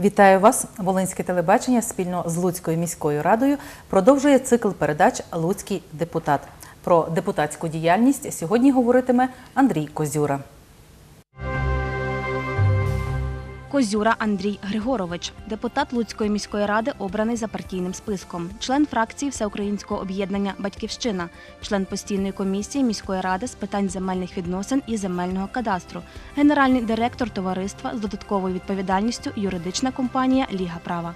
Вітаю вас! Волинське телебачення спільно з Луцькою міською радою продовжує цикл передач Луцький депутат. Про депутатську діяльність сьогодні говоритиме Андрій Козюра. Козюра Андрій Григорович, депутат Луцької міської ради, обраний за партійним списком, член фракції Всеукраїнського об'єднання Батьківщина, член постійної комісії міської ради з питань земельних відносин і земельного кадастру, генеральний директор товариства з додатковою відповідальністю юридична компанія Ліга права.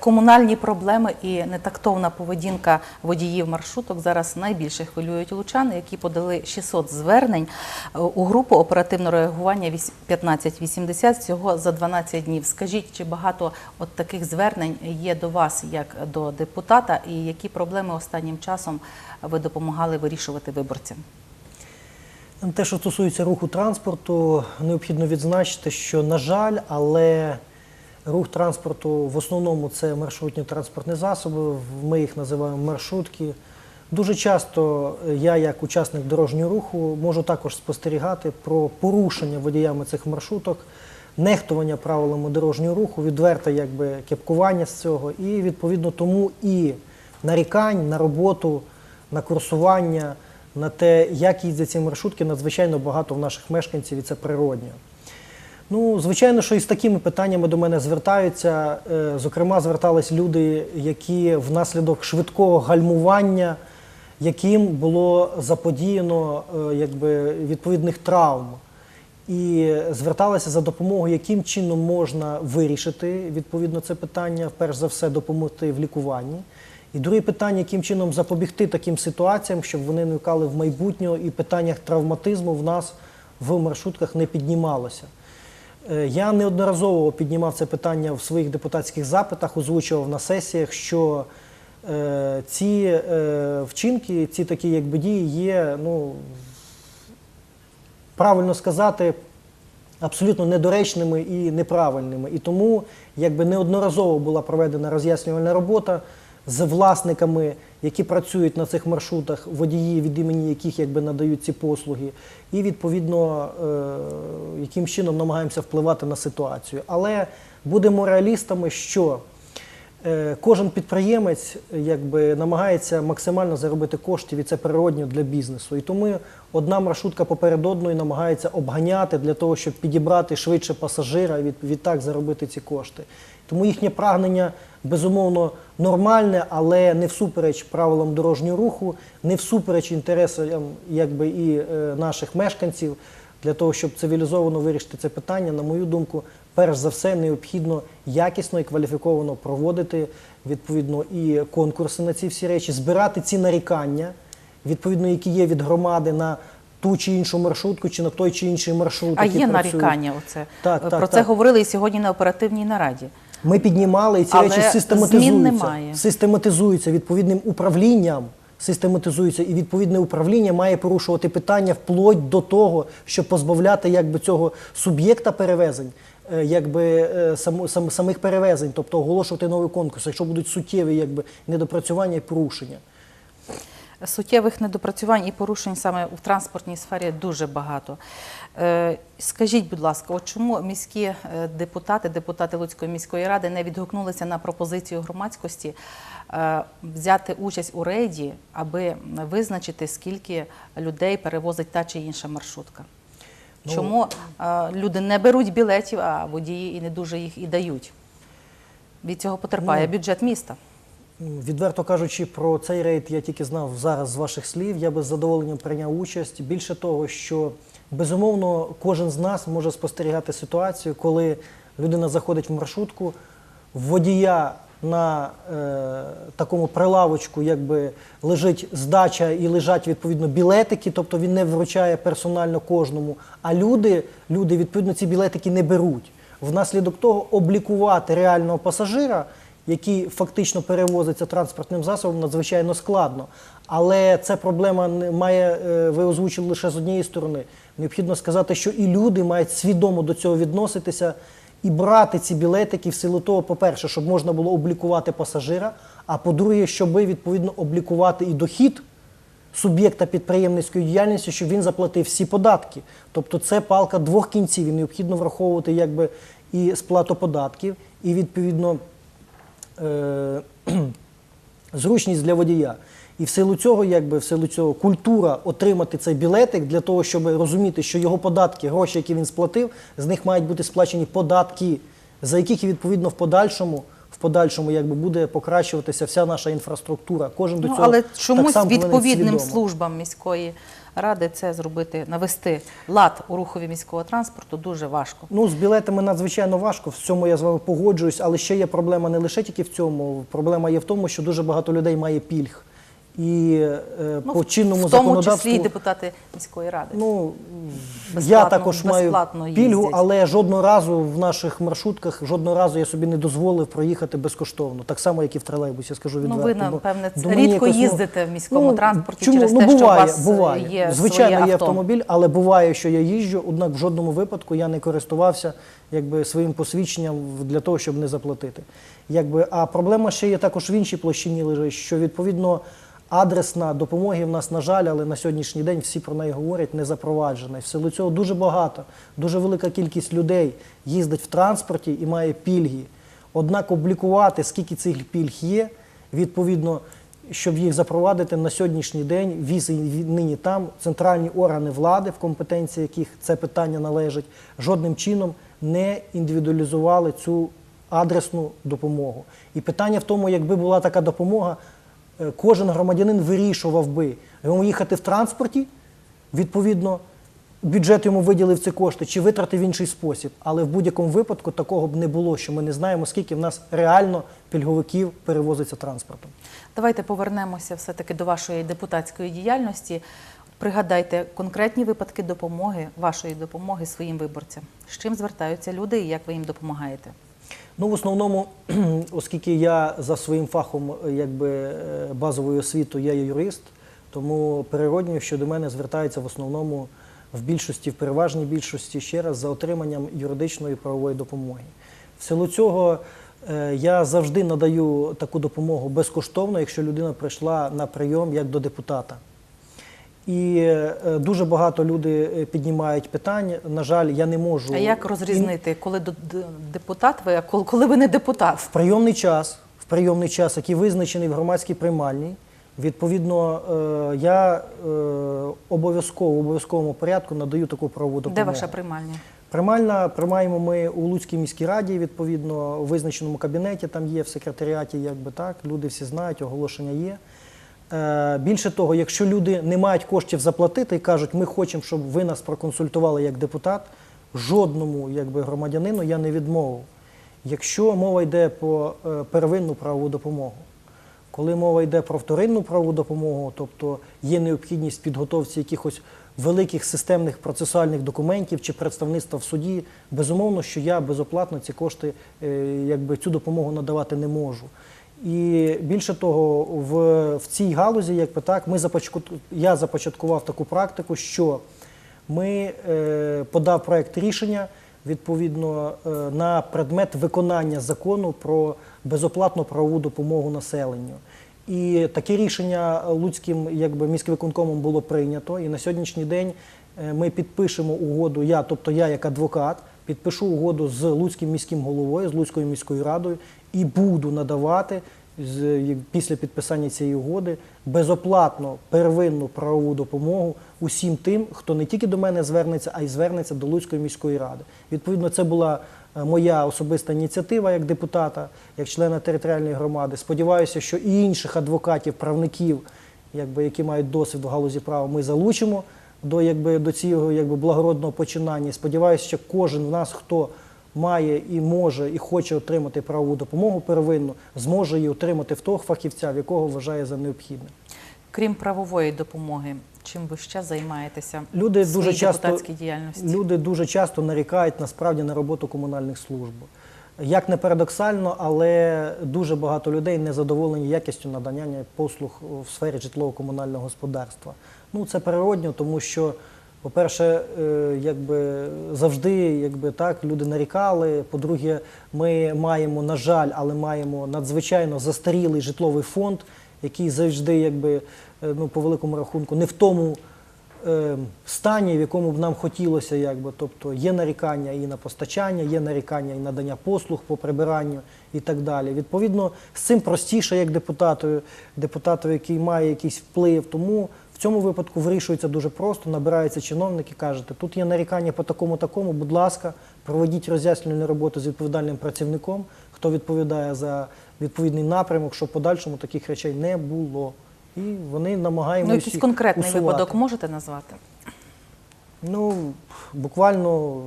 Комунальні проблеми і нетактовна поведінка водіїв маршруток зараз найбільше хвилюють лучан, які подали 600 звернень е, у групу оперативного реагування вісь- 1580 всього за 12 днів. Скажіть, чи багато от таких звернень є до вас як до депутата, і які проблеми останнім часом ви допомагали вирішувати виборцям? Те, що стосується руху транспорту, необхідно відзначити, що, на жаль, але рух транспорту в основному це маршрутні транспортні засоби, ми їх називаємо маршрутки. Дуже часто я, як учасник дорожнього руху, можу також спостерігати про порушення водіями цих маршруток, нехтування правилами дорожнього руху, відверте якби кепкування з цього, і відповідно тому і нарікань на роботу, на курсування, на те, як їздять ці маршрутки, надзвичайно багато в наших мешканців, і це природньо. Ну, звичайно, що із такими питаннями до мене звертаються. Е, Зокрема, звертались люди, які внаслідок швидкого гальмування, яким було заподіяно е, якби, відповідних травм. І зверталися за допомогою, яким чином можна вирішити відповідно це питання, перш за все, допомогти в лікуванні. І друге питання, яким чином запобігти таким ситуаціям, щоб вони не виникали в майбутнього і питання травматизму в нас в маршрутках не піднімалося. Е, Я неодноразово піднімав це питання в своїх депутатських запитах, озвучував на сесіях, що е, ці е, вчинки, ці такі якби дії є, ну, правильно сказати, абсолютно недоречними і неправильними. І тому якби неодноразово була проведена роз'яснювальна робота з власниками, які працюють на цих маршрутах, водії, від імені яких якби надають ці послуги, і відповідно е, яким чином намагаємося впливати на ситуацію. Але будемо реалістами, що Кожен підприємець е, якби намагається максимально заробити коштів, і це природньо для бізнесу. І тому одна маршрутка поперед одної намагається обганяти для того, щоб підібрати швидше пасажира і відтак заробити ці кошти. Тому їхнє прагнення безумовно нормальне, але не всупереч правилам дорожнього руху, не всупереч інтересам якби, і е, наших мешканців. Для того, щоб цивілізовано вирішити це питання, на мою думку, перш за все необхідно якісно і кваліфіковано проводити відповідно і конкурси на ці всі речі, збирати ці нарікання, відповідно, які є від громади на ту чи іншу маршрутку, чи на той чи інший маршрут. А є нарікання. Оце Так, про так, це так. говорили і сьогодні на оперативній нараді. Ми піднімали і ці Але речі змін систематизуються. немає. Систематизуються відповідним управлінням. Систематизується і відповідне управління має порушувати питання вплоть до того, щоб позбавляти якби цього суб'єкта перевезень, е, якби е, само- сам- самих перевезень, тобто оголошувати новий конкурс, якщо будуть суттєві якби недопрацювання і порушення. Суттєвих недопрацювань і порушень саме в транспортній сфері дуже багато. Е, Скажіть, будь ласка, от чому міські е, депутати, депутати Луцької міської ради не відгукнулися на пропозицію громадськості е, взяти участь у рейді, аби визначити, скільки людей перевозить та чи інша маршрутка? Ну, Чому е, люди не беруть білетів, а водії і не дуже їх і дають? Від цього потерпає Ну, бюджет міста. Відверто кажучи, про цей рейд я тільки знав зараз з ваших слів. Я би з задоволенням прийняв участь. Більше того, що безумовно кожен з нас може спостерігати ситуацію, коли людина заходить в маршрутку, водія на е, такому прилавочку якби лежить здача і лежать відповідно білетики, тобто він не вручає персонально кожному. А люди, люди відповідно ці білетики не беруть. Внаслідок того облікувати реального пасажира який фактично перевозиться транспортним засобом, надзвичайно складно. Але це проблема має, е, ви озвучили лише з однієї сторони. Необхідно сказати, що і люди мають свідомо до цього відноситися і брати ці білетики в силу того, по-перше, щоб можна було облікувати пасажира, а по-друге, щоб відповідно облікувати і дохід суб'єкта підприємницької діяльності, щоб він заплатив всі податки. Тобто це палка двох кінців. І необхідно враховувати якби і сплату податків, і відповідно е, зручність для водія. І в силу цього, якби в силу цього, культура отримати цей білетик для того, щоб розуміти, що його податки, гроші, які він сплатив, з них мають бути сплачені податки, за яких і відповідно в подальшому. В подальшому якби буде покращуватися вся наша інфраструктура. Кожен до Ну, цього але чомусь само повинен відповідним свідомо. службам міської ради це зробити, навести лад у рухові міського транспорту дуже важко. Ну, з білетами надзвичайно важко, в цьому я з вами погоджуюсь, але ще є проблема не лише тільки в цьому. Проблема є в тому, що дуже багато людей має пільг. І е, Ну, по чинному в тому законодавству. числі і депутати міської ради. Ну, я також маю пільгу, їздять. але жодного разу в наших маршрутках, жодного разу я собі не дозволив проїхати безкоштовно. Так само, як і в тролейбусі, я скажу Ну, відверто. ви, напевне, рідко якось, ну, їздите в міському транспорті чому? через ну, те, що у буває, вас, буває. є Звичайно, своє є авто. автомобіль, але буває, що я їжджу, однак в жодному випадку я не користувався якби, своїм посвідченням для того, щоб не заплатити. Якби, а проблема ще є також в іншій площині лежить, що відповідно адресна допомоги в нас, на жаль, але на сьогоднішній день всі про неї говорять, не запроваджена. І в силу цього дуже багато, дуже велика кількість людей їздить в транспорті і має пільги. Однак облікувати, скільки цих пільг є, відповідно, щоб їх запровадити на сьогоднішній день, візи нині там, центральні органи влади, в компетенції яких це питання належить, жодним чином не індивідуалізували цю адресну допомогу. І питання в тому, якби була така допомога, кожен громадянин вирішував би йому їхати в транспорті, відповідно, бюджет йому виділив ці кошти чи витратив в інший спосіб. Але в будь-якому випадку такого б не було, що ми не знаємо, скільки в нас реально пільговиків перевозиться транспортом. Давайте повернемося все-таки до вашої депутатської діяльності. Пригадайте конкретні випадки допомоги, вашої допомоги своїм виборцям. З чим звертаються люди і як ви їм допомагаєте? Ну, в основному, оскільки я за своїм фахом, е, якби е, базовою освітою, я є юрист, тому природньо, що до мене звертаються в основному в більшості, в переважній більшості ще раз за отриманням юридичної правової допомоги. В силу цього е, я завжди надаю таку допомогу безкоштовно, якщо людина прийшла на прийом як до депутата. І е, дуже багато люди е, піднімають питання. На жаль, я не можу А як розрізнити, коли депутат ви, а коли- ви не депутат? в прийомний час, в прийомний час, який визначений в громадській приймальні, відповідно, е, я обов'язково в обов'язковому порядку надаю таку правову допомогу. Де ваша приймальня? Приймальна приймаємо ми у Луцькій міській раді, відповідно, у визначеному кабінеті, там є в секретаріаті, якби так, люди всі знають, оголошення є. Е, Більше того, якщо люди не мають коштів заплатити і кажуть, ми хочемо, щоб ви нас проконсультували як депутат, жодному якби, громадянину я не відмовив. Якщо мова йде про е, первинну правову допомогу, коли мова йде про вторинну правову допомогу, тобто є необхідність підготовці якихось великих системних процесуальних документів чи представництва в суді, безумовно, що я безоплатно ці кошти, е, якби цю допомогу надавати не можу. І більше того, в, в цій галузі, якби так, ми започатку, я започаткував таку практику, що ми е, подав проект рішення відповідно е, на предмет виконання закону про безоплатну правову допомогу населенню. І таке рішення Луцьким якби, міськвиконкомом було прийнято. І на сьогоднішній день е, ми підпишемо угоду, я, тобто я як адвокат, підпишу угоду з Луцьким міським головою, з Луцькою міською радою і буду надавати після підписання цієї угоди безоплатно первинну правову допомогу усім тим, хто не тільки до мене звернеться, а й звернеться до Луцької міської ради. Відповідно, це була е, моя особиста ініціатива як депутата, як члена територіальної громади. Сподіваюся, що і інших адвокатів, правників, які мають досвід в галузі права, ми залучимо до, якби, до цього якби, благородного починання. Сподіваюся, що кожен в нас, хто має і може, і хоче отримати правову допомогу первинну, зможе її отримати в того фахівця, в якого вважає за необхідне. Крім правової допомоги, чим ви ще займаєтеся Люди в дуже часто діяльності? Люди дуже часто нарікають насправді на роботу комунальних служб. Як не парадоксально, але дуже багато людей не задоволені якістю надання послуг в сфері житлово-комунального господарства. Ну це природньо, тому що, по-перше, е, завжди, якби так, люди нарікали. По-друге, ми маємо, на жаль, але маємо надзвичайно застарілий житловий фонд, який завжди, якби, е, ну, по великому рахунку, не в тому стані, в якому б нам хотілося. Якби. Тобто є нарікання і на постачання, є нарікання і надання послуг по прибиранню і так далі. Відповідно, з цим простіше, як депутату, депутату, який має якийсь вплив. Тому в цьому випадку вирішується дуже просто, набирається чиновник і кажете, тут є нарікання по такому такому, будь ласка, проведіть роз'яснювальну роботу з відповідальним працівником, хто відповідає за відповідний напрямок, щоб подальшому таких речей не було. І вони намагаємося. Ну, якийсь конкретний усувати. випадок можете назвати? Ну, буквально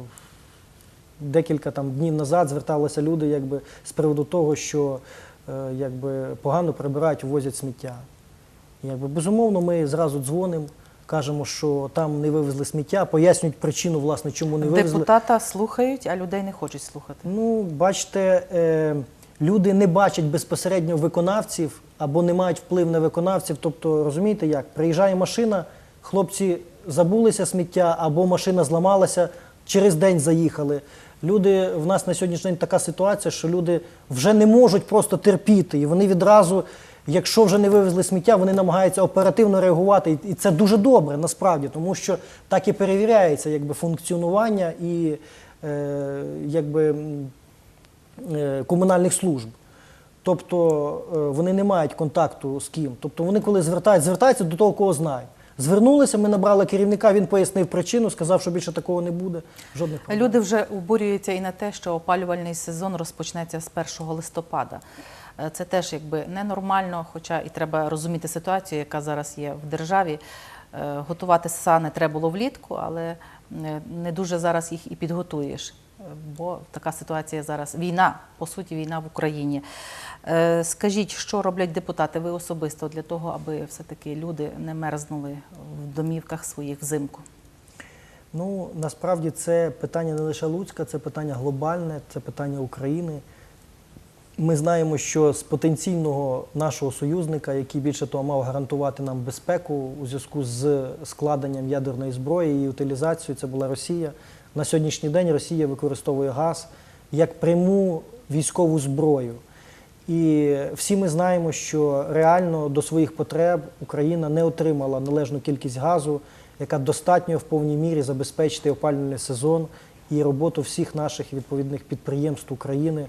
декілька там днів назад зверталися люди якби, з приводу того, що е, якби, погано прибирають, возять сміття. Якби, безумовно, ми зразу дзвонимо, кажемо, що там не вивезли сміття, пояснюють причину, власне, чому не вивезли. Депутата слухають, а людей не хочуть слухати. Ну, бачите, е, люди не бачать безпосередньо виконавців або не мають вплив на виконавців. Тобто, розумієте як? Приїжджає машина, хлопці забулися сміття, або машина зламалася, через день заїхали. Люди, в нас на сьогоднішній день така ситуація, що люди вже не можуть просто терпіти. І вони відразу, якщо вже не вивезли сміття, вони намагаються оперативно реагувати. І- це дуже добре насправді, тому що так і перевіряється якби, функціонування і е, якби, комунальних служб. Тобто е, вони не мають контакту з ким. Тобто вони, коли звертають, звертаються до того, кого знають. Звернулися, ми набрали керівника, він пояснив причину, сказав, що більше такого не буде. Жодних проблем. Люди вже обурюються і на те, що опалювальний сезон розпочнеться з 1 листопада. Е, Це теж якби ненормально, хоча і треба розуміти ситуацію, яка зараз є в державі. Е, Готувати сани треба було влітку, але е, не дуже зараз їх і підготуєш. Бо така ситуація зараз війна, по суті, війна в Україні. Е, Скажіть, що роблять депутати? Ви особисто для того, аби все-таки люди не мерзнули в домівках своїх взимку? Ну, насправді це питання не лише Луцька, це питання глобальне, це питання України. Ми знаємо, що з потенційного нашого союзника, який більше того мав гарантувати нам безпеку у зв'язку з складенням ядерної зброї і утилізацією, це була Росія. На сьогоднішній день Росія використовує газ як пряму військову зброю. І всі ми знаємо, що реально до своїх потреб Україна не отримала належну кількість газу, яка достатньо в повній мірі забезпечити опалювальний сезон і роботу всіх наших відповідних підприємств України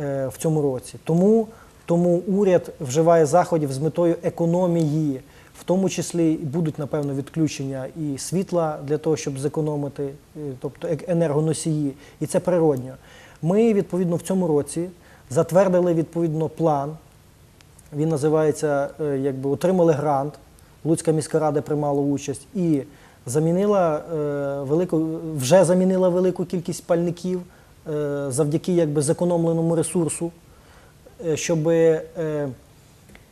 е, в цьому році. Тому, тому уряд вживає заходів з метою економії, в тому числі будуть, напевно, відключення і світла для того, щоб зекономити, е, тобто енергоносії, і це природньо. Ми, відповідно, в цьому році затвердили відповідно план. Він називається, е, якби отримали грант. Луцька міська рада приймала участь і замінила е, велику, вже замінила велику кількість пальників е, завдяки якби зекономленому ресурсу, е, щоб е,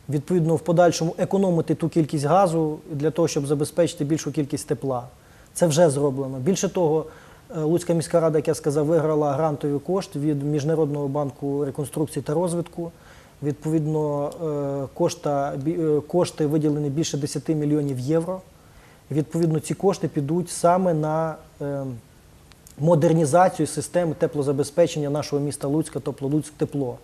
відповідно в подальшому економити ту кількість газу для того, щоб забезпечити більшу кількість тепла. Це вже зроблено. Більше того, е, Луцька міська рада, як я сказав, виграла грантовий кошт від Міжнародного банку реконструкції та розвитку. Відповідно, е, кошта, е, кошти виділені більше 10 мільйонів євро. Відповідно, ці кошти підуть саме на модернізацію системи теплозабезпечення нашого міста Луцька, тобто Луцьк тепло.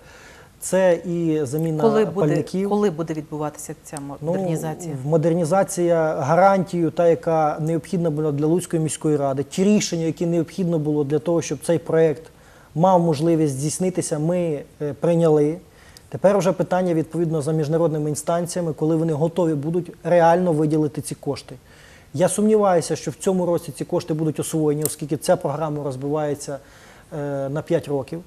Це і заміна Коли буде, пальників. коли буде відбуватися ця модернізація? Ну, модернізація гарантію, та яка необхідна була для Луцької міської ради, ті рішення, які необхідно було для того, щоб цей проект мав можливість здійснитися, ми е, прийняли. Тепер вже питання відповідно за міжнародними інстанціями, коли вони готові будуть реально виділити ці кошти. Я сумніваюся, що в цьому році ці кошти будуть освоєні, оскільки ця програма розбивається е, на 5 років.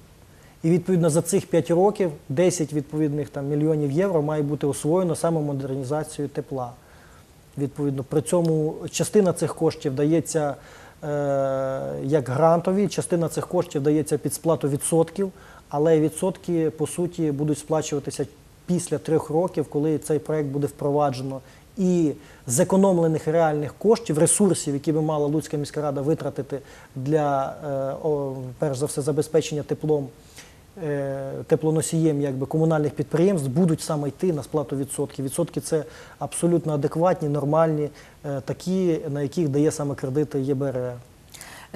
І відповідно за цих 5 років 10 відповідних там, мільйонів євро має бути освоєно саме модернізацією тепла. Відповідно, при цьому частина цих коштів дається е, як грантові, частина цих коштів дається під сплату відсотків, але відсотки по суті будуть сплачуватися після трьох років, коли цей проект буде впроваджено. І зекономлених реальних коштів, ресурсів, які би мала Луцька міська рада витратити для е, перш за все забезпечення теплом теплоносієм якби, комунальних підприємств будуть саме йти на сплату відсотків. Відсотки це абсолютно адекватні, нормальні, е, такі, на яких дає саме кредити ЄБРР.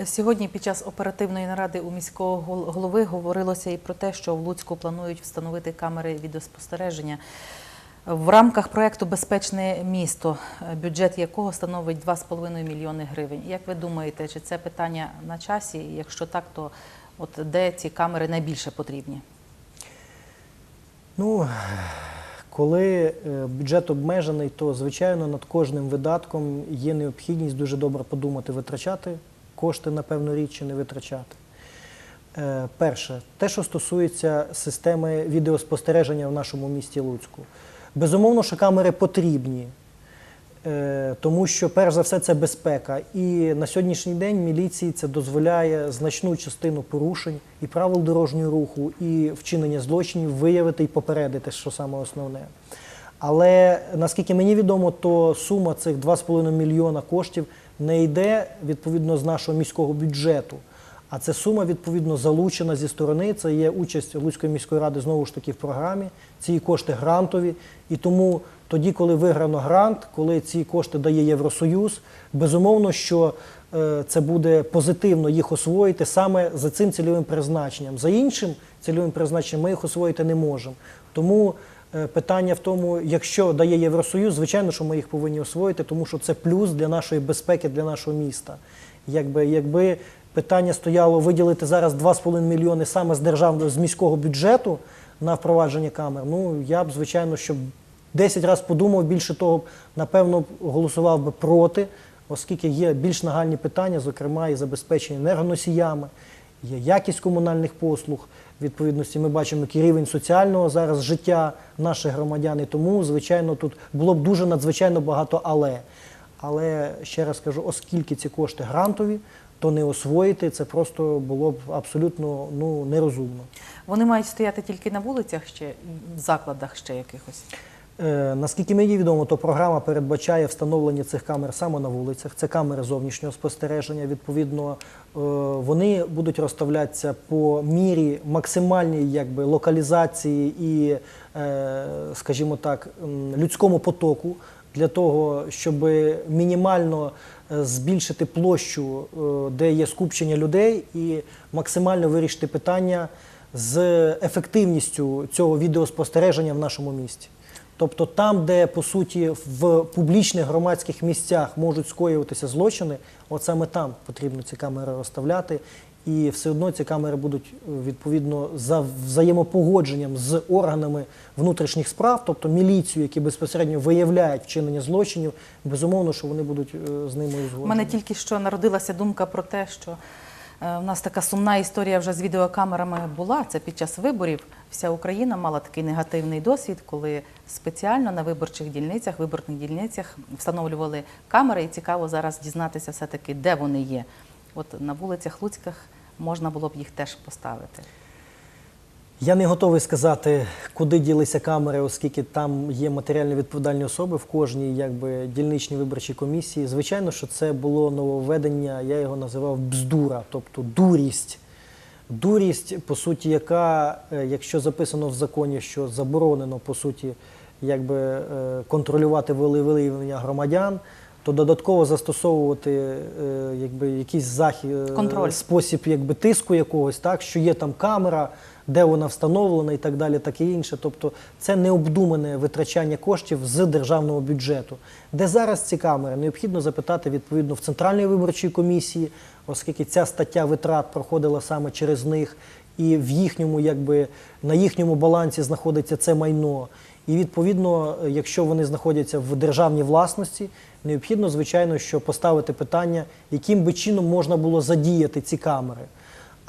Сьогодні під час оперативної наради у міського гол- голови говорилося і про те, що в Луцьку планують встановити камери відеоспостереження. В рамках проєкту Безпечне місто, е, бюджет якого становить 2,5 мільйони гривень. Як ви думаєте, чи це питання на часі? Якщо так, то от де ці камери найбільше потрібні? Ну, коли е, бюджет обмежений, то звичайно над кожним видатком є необхідність дуже добре подумати, витрачати кошти на певну річ чи не витрачати. Е, Перше, те, що стосується системи відеоспостереження в нашому місті Луцьку. Безумовно, що камери потрібні, тому що перш за все це безпека. І на сьогоднішній день міліції це дозволяє значну частину порушень і правил дорожнього руху, і вчинення злочинів виявити і попередити, що саме основне. Але наскільки мені відомо, то сума цих 2,5 мільйона коштів не йде відповідно з нашого міського бюджету. А це сума відповідно залучена зі сторони. Це є участь Луцької міської ради знову ж таки в програмі. Ці кошти грантові. І тому тоді, коли виграно грант, коли ці кошти дає Євросоюз, безумовно, що е, це буде позитивно їх освоїти саме за цим цільовим призначенням. За іншим цільовим призначенням ми їх освоїти не можемо. Тому е, питання в тому, якщо дає Євросоюз, звичайно, що ми їх повинні освоїти, тому що це плюс для нашої безпеки, для нашого міста. Якби, якби питання стояло виділити зараз 2,5 мільйони саме з державного з міського бюджету на впровадження камер, ну я б, звичайно, щоб 10 разів подумав, більше того, напевно, голосував би проти, оскільки є більш нагальні питання, зокрема і забезпечення енергоносіями, є якість комунальних послуг. Відповідності ми бачимо, який рівень соціального зараз життя наших громадян. І тому, звичайно, тут було б дуже надзвичайно багато але. Але ще раз кажу, оскільки ці кошти грантові, то не освоїти це просто було б абсолютно ну, нерозумно. Вони мають стояти тільки на вулицях ще, в закладах ще якихось. Е, наскільки мені відомо, то програма передбачає встановлення цих камер саме на вулицях. Це камери зовнішнього спостереження. Відповідно, е, вони будуть розставлятися по мірі максимальній якби, локалізації і, е, скажімо так, людському потоку для того, щоб мінімально збільшити площу, де є скупчення людей, і максимально вирішити питання з ефективністю цього відеоспостереження в нашому місті. Тобто там, де по суті в публічних громадських місцях можуть скоюватися злочини, от саме там потрібно ці камери розставляти. І все одно ці камери будуть е, відповідно за взаємопогодженням з органами внутрішніх справ, тобто міліцію, які безпосередньо виявляють вчинення злочинів. Безумовно, що вони будуть е, з ними У мене тільки що народилася думка про те, що е, в нас така сумна історія вже з відеокамерами була. Це під час виборів. Вся Україна мала такий негативний досвід, коли спеціально на виборчих дільницях, виборних дільницях встановлювали камери, і цікаво зараз дізнатися все-таки, де вони є. От на вулицях Луцьких можна було б їх теж поставити. Я не готовий сказати, куди ділися камери, оскільки там є матеріально відповідальні особи в кожній якби, дільничній виборчій комісії. Звичайно, що це було нововведення, я його називав бздура, тобто дурість. Дурість, по суті, яка, е, якщо записано в законі, що заборонено, по суті, якби, е, контролювати волевиявлення громадян, то додатково застосовувати е, якби, якийсь захід, Контроль. спосіб якби, тиску якогось, так, що є там камера, де вона встановлена і так далі, так і інше. Тобто це необдумане витрачання коштів з державного бюджету. Де зараз ці камери? Необхідно запитати відповідно в Центральній виборчій комісії, оскільки ця стаття витрат проходила саме через них, і в їхньому, якби, на їхньому балансі знаходиться це майно. І відповідно, якщо вони знаходяться в державній власності, необхідно, звичайно, що поставити питання, яким би чином можна було задіяти ці камери.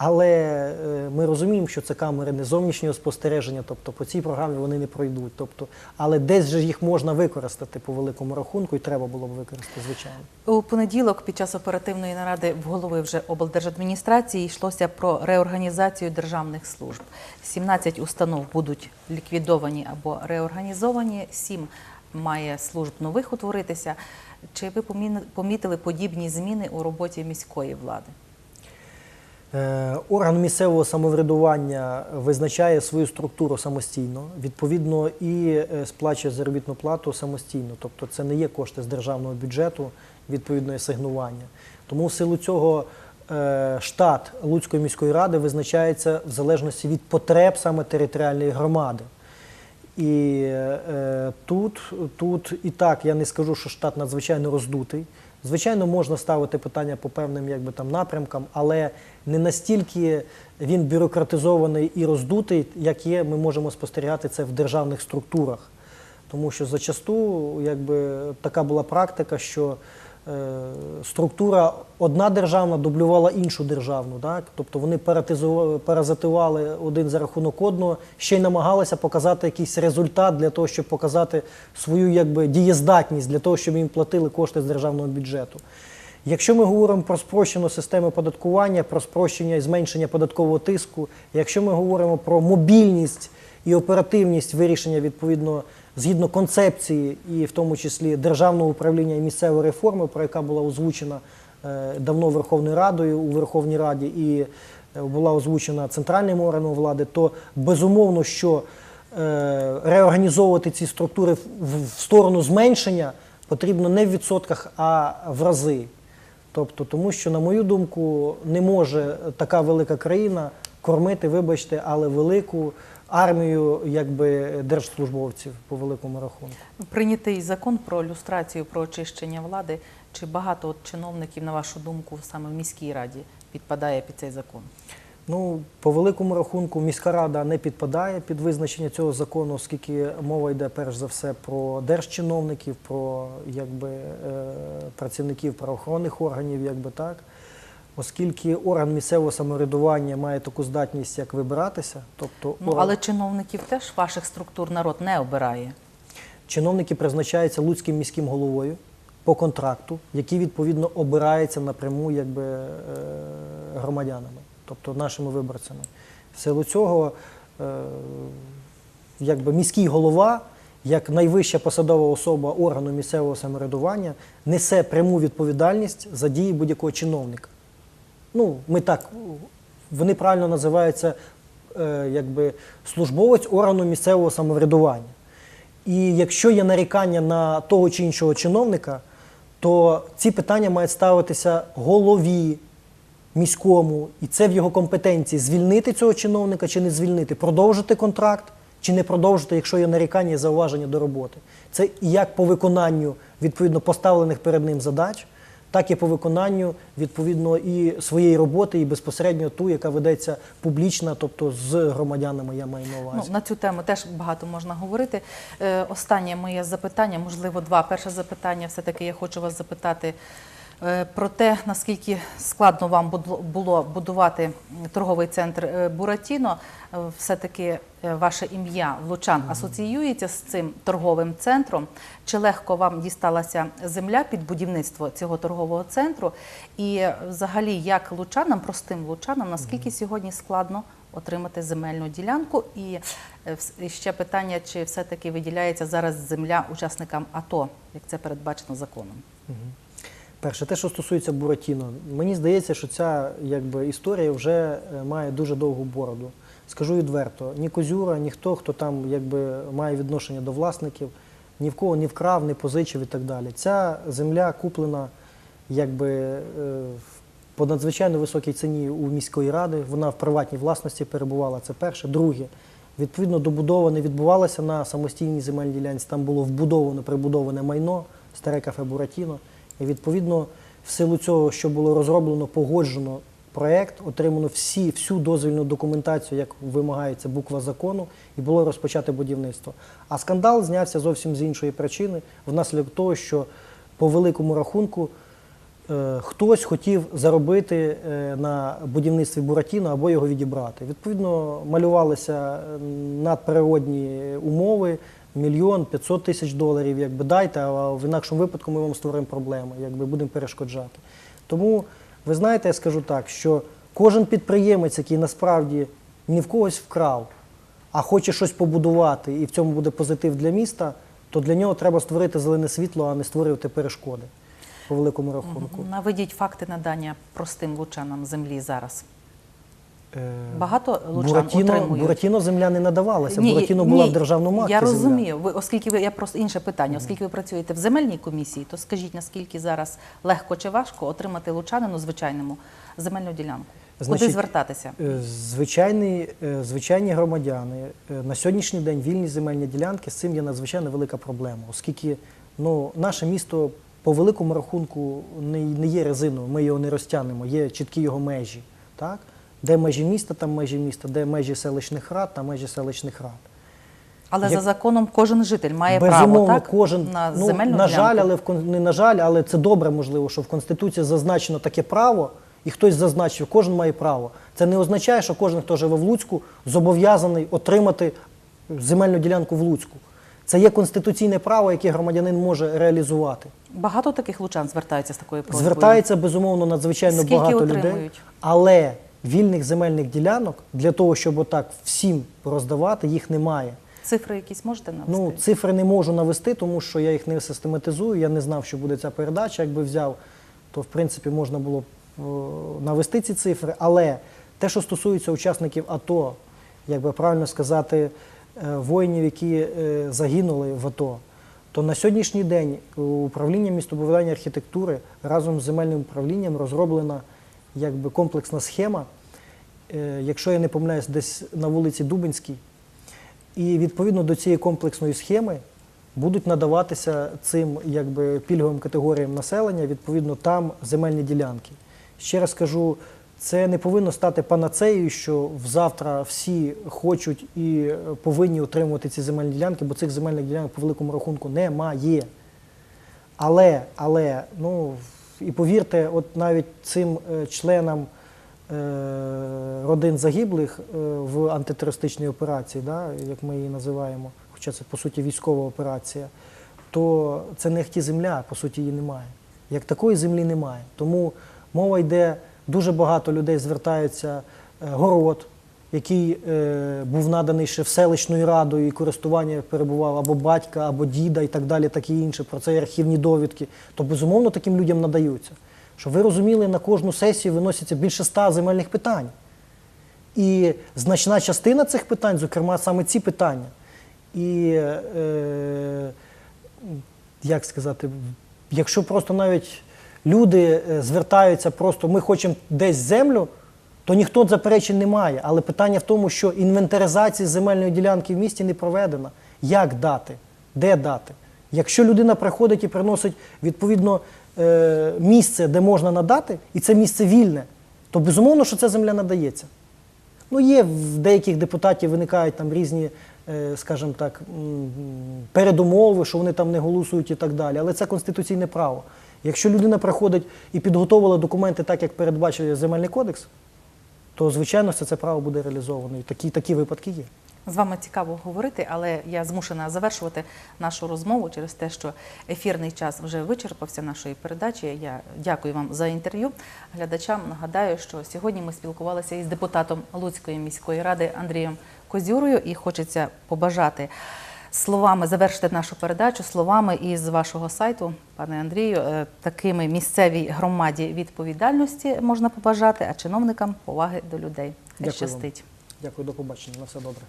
Але е, ми розуміємо, що це камери не зовнішнього спостереження, тобто по цій програмі вони не пройдуть. Тобто, але десь же їх можна використати по великому рахунку, і треба було б використати, звичайно. У понеділок під час оперативної наради в голови вже облдержадміністрації йшлося про реорганізацію державних служб. 17 установ будуть ліквідовані або реорганізовані, 7 має служб нових утворитися. Чи ви помітили подібні зміни у роботі міської влади? Е, Орган місцевого самоврядування визначає свою структуру самостійно, відповідно, і е, сплачує заробітну плату самостійно. Тобто це не є кошти з державного бюджету, відповідно, асигнування. Тому в силу цього е, штат Луцької міської ради визначається в залежності від потреб саме територіальної громади. І тут, тут і так я не скажу, що штат надзвичайно роздутий. Звичайно, можна ставити питання по певним якби, там, напрямкам, але не настільки він бюрократизований і роздутий, як є, ми можемо спостерігати це в державних структурах. Тому що зачасту якби, така була практика, що структура одна державна дублювала іншу державну. Так? Тобто вони паразитували один за рахунок одного, ще й намагалися показати якийсь результат для того, щоб показати свою якби, дієздатність, для того, щоб їм платили кошти з державного бюджету. Якщо ми говоримо про спрощену систему оподаткування, про спрощення і зменшення податкового тиску, якщо ми говоримо про мобільність і оперативність вирішення відповідно згідно концепції, і в тому числі державного управління і місцевої реформи, про яка була озвучена е, давно Верховною Радою у Верховній Раді і е, була озвучена центральним органом влади, то безумовно, що е, реорганізовувати ці структури в, сторону зменшення потрібно не в відсотках, а в рази. Тобто, тому що, на мою думку, не може така велика країна кормити, вибачте, але велику армію якби держслужбовців по великому рахунку. Прийнятий закон про люстрацію, про очищення влади. Чи багато от чиновників, на вашу думку, саме в міській раді підпадає під цей закон? Ну, по великому рахунку, міська рада не підпадає під визначення цього закону, оскільки мова йде перш за все про держчиновників, про якби, е, працівників правоохоронних органів, якби так. Оскільки орган місцевого самоврядування має таку здатність, як вибиратися, тобто Ну, орган- але чиновників теж ваших структур народ не обирає. чиновники призначаються Луцьким міським головою по контракту, який відповідно обирається напряму якби, е, громадянами, тобто нашими виборцями. В силу цього е, якби міський голова, як найвища посадова особа органу місцевого самоврядування, несе пряму відповідальність за дії будь-якого чиновника. Ну, ми так, вони правильно називаються е, якби службовець органу місцевого самоврядування. І якщо є нарікання на того чи іншого чиновника, то ці питання мають ставитися голові міському, і це в його компетенції звільнити цього чиновника чи не звільнити, продовжити контракт чи не продовжити, якщо є нарікання і зауваження до роботи. Це як по виконанню відповідно поставлених перед ним задач, так і по виконанню відповідно і своєї роботи, і безпосередньо ту, яка ведеться публічна, тобто з громадянами, я маю на увазі. Ну, на цю тему теж багато можна говорити. Е, останнє моє запитання, можливо, два. Перше запитання, все-таки я хочу вас запитати про те, наскільки складно вам було будувати торговий центр е, Буратіно. Е, Все-таки е, ваше ім'я Влучан асоціюється з цим торговим центром. Чи легко вам дісталася земля під будівництво цього торгового центру? І е, взагалі, як лучанам, простим лучанам, наскільки сьогодні складно отримати земельну ділянку? І е, і ще питання, чи все-таки виділяється зараз земля учасникам АТО, як це передбачено законом? Перше, те, що стосується Буратіно, мені здається, що ця якби, історія вже е, має дуже довгу бороду. Скажу відверто, ні Козюра, ніхто, хто там якби, має відношення до власників, ні в кого не вкрав, не позичив і так далі. Ця земля куплена якби, е, по надзвичайно високій ціні у міської ради. Вона в приватній власності перебувала. Це перше. Друге, відповідно, добудова не відбувалася на самостійній земельній ділянці. Там було вбудовано, прибудоване майно, старе кафе Буратіно. І відповідно, в силу цього, що було розроблено, погоджено проект, отримано всі, всю дозвільну документацію, як вимагається буква закону, і було розпочато будівництво. А скандал знявся зовсім з іншої причини, внаслідок того, що по великому рахунку хтось хотів заробити е, на будівництві Буратіно або його відібрати. Відповідно, малювалися е, надприродні умови, мільйон 500 тисяч доларів, якби дайте, а в інакшому випадку ми вам створимо проблеми, якби будемо перешкоджати. Тому, ви знаєте, я скажу так, що кожен підприємець, який насправді ні в когось вкрав, а хоче щось побудувати, і в цьому буде позитив для міста, то для нього треба створити зелене світло, а не створювати перешкоди по великому рахунку. Наведіть факти надання простим лучанам землі зараз. Е, Багато лучан Буратіно, отримують. Буратіно земля не надавалася. Ні, Буратіно ні, була в державному акті Я земля. розумію. Ви, оскільки ви я просто інше питання, оскільки ви працюєте в земельній комісії, то скажіть, наскільки зараз легко чи важко отримати лучанину звичайному земельну ділянку? Куди звертатися? Е, Звичайні, е, звичайні громадяни на сьогоднішній день вільні земельні ділянки з цим є надзвичайно велика проблема, оскільки ну, наше місто по великому рахунку не, не є резиновим, ми його не розтягнемо, є чіткі його межі. Так? Де межі міста, там межі міста, де межі селищних рад, там межі селищних рад. Але Як- за законом кожен житель має Безумовно, право так, кожен на ну, земельну на жаль, але в не на жаль, але це добре, можливо, що в конституції зазначено таке право, і хтось зазначив, кожен має право. Це не означає, що кожен, хто живе в Луцьку, зобов'язаний отримати земельну ділянку в Луцьку. Це є конституційне право, яке громадянин може реалізувати. Багато таких лучан звертаються з такою просьбою. Звертається безумовно надзвичайно Скільки багато людей, але вільних земельних ділянок для того, щоб отак всім роздавати, їх немає. Цифри якісь можете навести? Ну, цифри не можу навести, тому що я їх не систематизую. Я не знав, що буде ця передача. Якби взяв, то в принципі можна було б навести ці цифри. Але те, що стосується учасників АТО, як би правильно сказати, е, воїнів, які е, загинули в АТО, то на сьогоднішній день управління містобудування архітектури разом з земельним управлінням розроблена якби комплексна схема. Е, Якщо я не помиляюсь, десь на вулиці Дубинській, і відповідно до цієї комплексної схеми будуть надаватися цим якби, пільговим категоріям населення, відповідно, там земельні ділянки. Ще раз кажу, це не повинно стати панацеєю, що завтра всі хочуть і е, повинні отримувати ці земельні ділянки, бо цих земельних ділянок по великому рахунку немає. Але, але, ну і повірте, от навіть цим е, членам е, родин загиблих е, в антитерористичній операції, да, як ми її називаємо, хоча це по суті військова операція, то це не хті земля, по суті, її немає. Як такої землі немає. Тому мова йде, дуже багато людей звертаються е, город, який е, був наданий ще в селищною радою і користування перебував або батька, або діда і так далі, так і інше. Про це є архівні довідки. То безумовно таким людям надаються. Щоб ви розуміли, на кожну сесію виносяться більше ста земельних питань. І значна частина цих питань, зокрема, саме ці питання. І е, як сказати, якщо просто навіть люди е, звертаються, просто ми хочемо десь землю, то ніхто заперечень не має. Але питання в тому, що інвентаризація земельної ділянки в місті не проведена. Як дати? Де дати? Якщо людина приходить і приносить відповідно е, місце, де можна надати, і це місце вільне, то безумовно, що ця земля надається. Ну, є в деяких депутатів виникають там різні, е, скажімо так, передумови, що вони там не голосують і так далі. Але це конституційне право. Якщо людина приходить і підготовила документи так, як передбачує земельний кодекс, то звичайно це, це право буде реалізовано. І такі, такі випадки є. З вами цікаво говорити, але я змушена завершувати нашу розмову через те, що ефірний час вже вичерпався нашої передачі. Я дякую вам за інтерв'ю. Глядачам нагадаю, що сьогодні ми спілкувалися із депутатом Луцької міської ради Андрієм Козюрою і хочеться побажати словами завершити нашу передачу словами із вашого сайту, пане Андрію, е, такими місцевій громаді відповідальності можна побажати, а чиновникам поваги до людей. Дякую щастить. вам. Дякую, до побачення. На все добре.